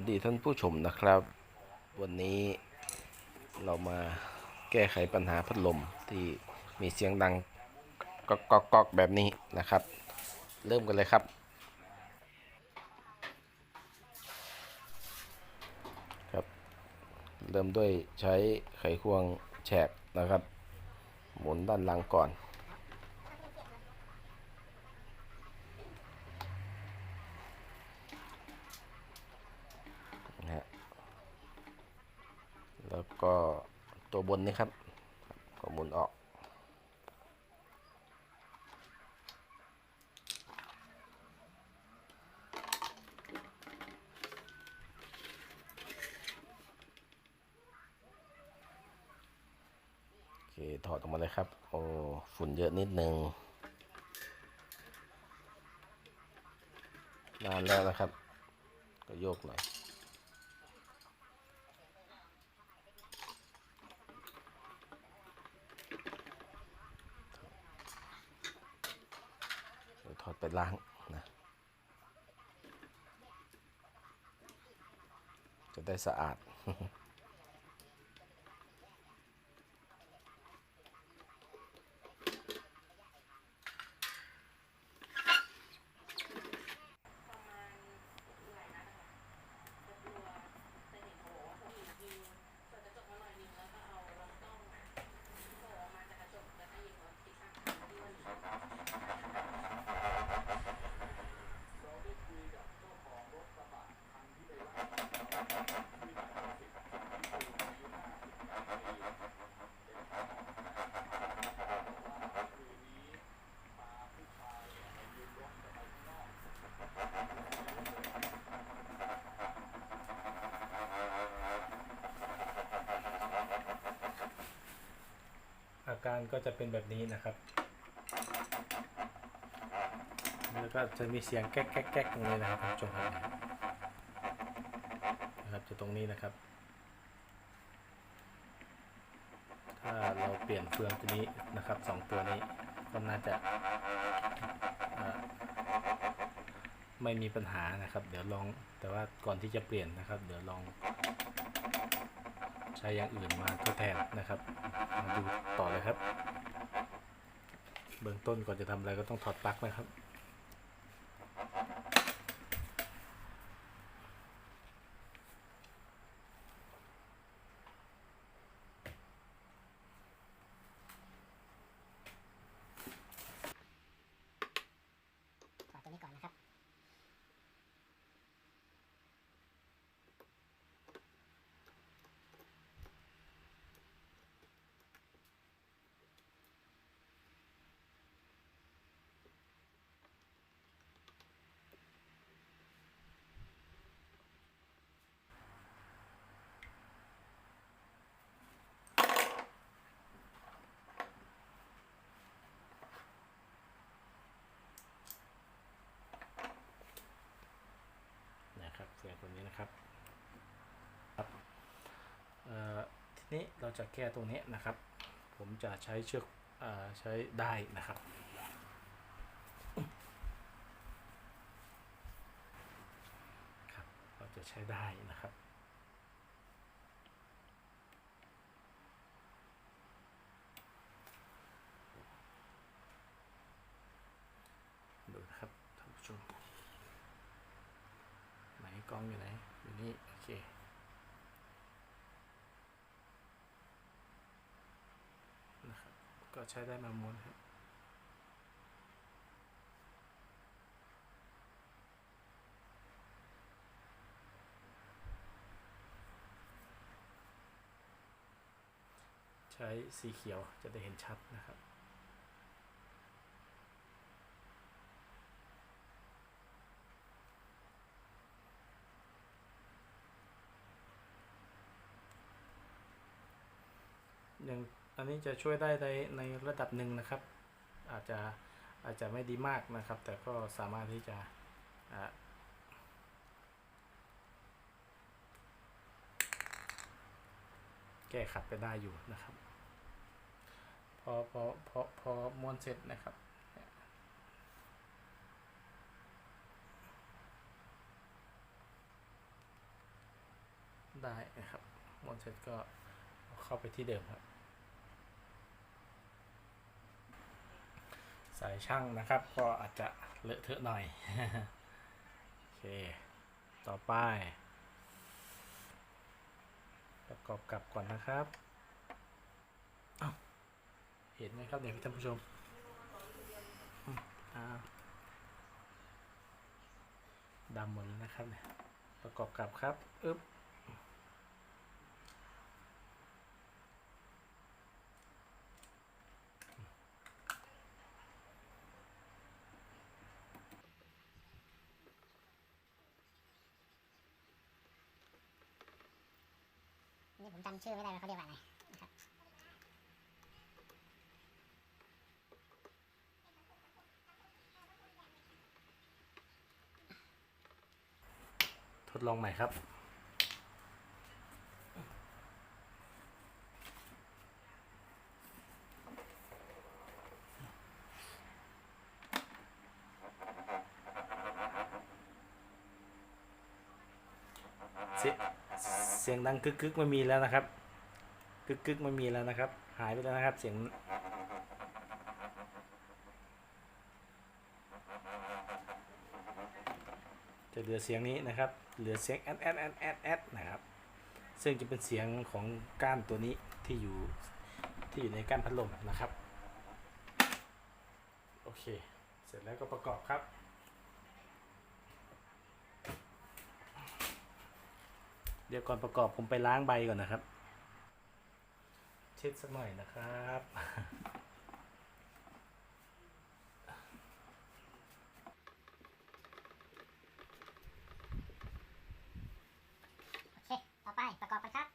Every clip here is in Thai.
วัสดีท่านผู้ชมนะครับ วันนี้เรามาแก้ไขปัญหาพัดลมที่มีเสียงดังก๊อกก๊อกก๊อกแบบนี้นะครับ เริ่มกันเลยครับครับ เริ่มด้วยใช้ไขควงแฉกนะครับ หมุนด้านหลังก่อน นะฮะแล้วก็ ตัวบนนี่ครับก็หมุนออกโอเคถอดออกมาเลยครับ โอ้ ฝุ่นเยอะนิดนึงนานแล้วนะครับ ก็โยกหน่อย เดี๋ยวถ อดไปล้างนะจะได้สะอาด การก็จะเป็นแบบนี้นะครับ แล้วก็จะมีเสียงแก๊กแก๊กแก๊กตรงนี้นะครับท่านผู้ชมครับนะครับจะตรงนี้นะครับ ถ้าเราเปลี่ยนเฟืองตัวนี้นะครับสองตัวนี้ก็น่าจะไม่มีปัญหานะครับ เดี๋ยวลองแต่ว่าก่อนที่จะเปลี่ยนนะครับ เดี๋ยวลอง ใช้อย่างอื่นมาทดแทนนะครับมาดูต่อเลยครับ เบื้องต้นก่อนจะทำอะไรก็ต้องถอดปลั๊กนะครับ ถอดตัวนี้ก่อนนะครับ นะครับเสียงตัวนี้นะครับครับเอ่อที นี้เราจะแก้ตรงนี้นะครับ ผมจะใช้เชือกอใช้ได้นะครับ ครับ เราจะใช้ได้นะครับดูนะครับท่านผู้ชมไหนกล้องอยู่ไหนอยู่นี่โอเค นะครับ ก็ใช้ได้มาม้วนครับใช้สีเขียวจะได้เห็นชัดนะครับ อันนี้จะช่วยได้ในในระดับหนึ่งนะครับ อาจจะอาจจะไม่ดีมากนะครับ แต่ก็สามารถที่จะอ่าแก้ขัดไปได้อยู่นะครับ พอพอพอพอม้วนเสร็จนะครับได้นะครับหมดเสร็จก็เข้าไปที่เดิมครับ สายช่างนะครับ ก็อาจจะเลอะเทอะหน่อย โอเค ต่อไป ประกอบกลับก่อนนะครับ เห็นไหมครับเนี่ยท่านผู้ชมดำหมดแล้วนะครับเนี่ยประกอบกลับครับ อึ๊บ นี่ผมจำชื่อไม่ได้ว่าเขาเรียกว่าอะไรนะครับทดลองใหม่ครับเสียเสียงดังกึกกึกไม่มีแล้วนะครับกึกกึกไม่มีแล้วนะครับ หายไปแล้วนะครับ เสียง จะเหลือเสียงนี้นะครับ เหลือเสียงแอดแอดแอดแอดแอดนะครับ ซึ่งจะเป็นเสียงของก้านตัวนี้ที่อยู่ที่อยู่ในก้านพัดลมนะครับ โอเค เสร็จแล้วก็ประกอบครับ เดี๋ยวก่อนประกอบผมไปล้างใบก่อนนะครับ เช็ดสักหน่อยนะครับ โอเค ต่อไปประกอบกันครับ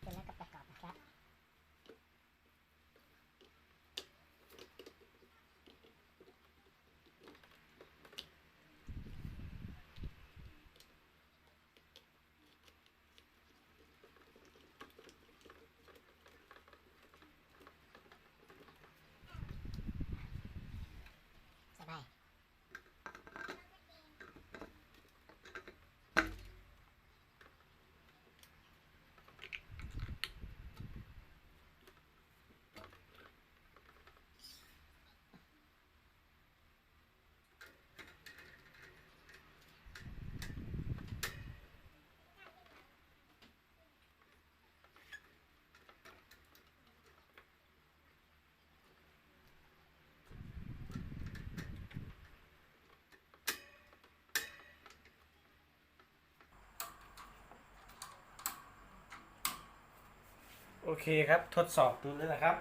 เสร็จแล้วก็ประกอบนะครับ ใส่ไป โอเคครับ ทดสอบดูเลยนะครับ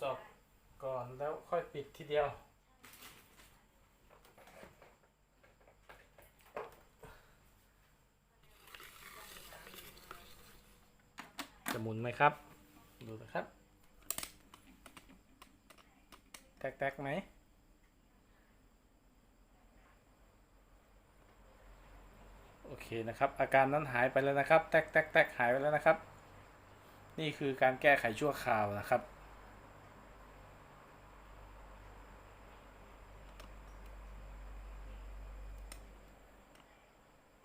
สอบก่อนแล้วค่อยปิดทีเดียว จะหมุนไหมครับ ดูนะครับ แตกๆไหม โอเค นะครับ อาการนั้นหายไปแล้วนะครับ แตกแตกแตกหายไปแล้วนะครับ นี่คือการแก้ไขชั่วคราวนะครับ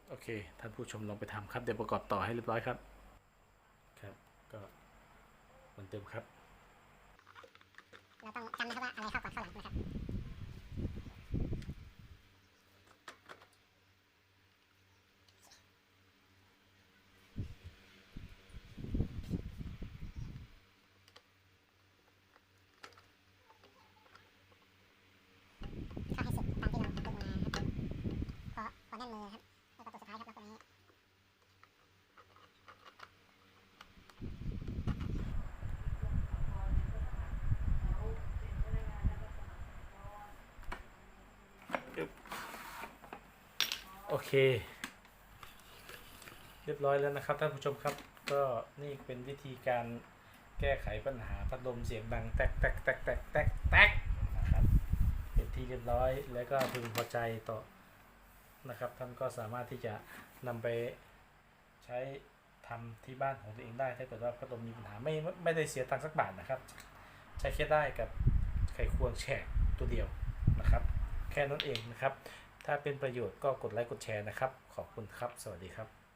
โอเค ท่านผู้ชมลองไปทำครับ เดี๋ยวประกอบต่อให้เรียบร้อยครับ ครับ ก็เหมือนเดิมครับ เราต้องจำนะครับว่าอะไรเข้าก่อนเข้าหลังนะครับ เข้าให้สุดตามที่เราฝึกมาครับพอพอแน่นมือครับ แล้วก็ตัวสุดท้ายครับแล้วก็นี้ โอ เค เรียบร้อยแล้วนะครับท่านผู้ชมครับ ก็นี่เป็นวิธีการแก้ไขปัญหาพัดลมเสียงดังแตกแตกแตกแตกแตกแตกนะครับเป็นที่เรียบร้อยแล้วก็พึงพอใจต่อนะครับ ท่านก็สามารถที่จะนำไปใช้ทำที่บ้านของตัวเองได้ ถ้าเกิดว่าพัดลมมีปัญหาไม่ไม่ไม่ได้เสียตังค์สักบาทนะครับ ใช้แค่ได้กับไขควงแฉกตัวเดียวนะครับ แค่นั้นเองนะครับ ถ้าเป็นประโยชน์ก็กดไลค์กดแชร์นะครับ ขอบคุณครับ สวัสดีครับ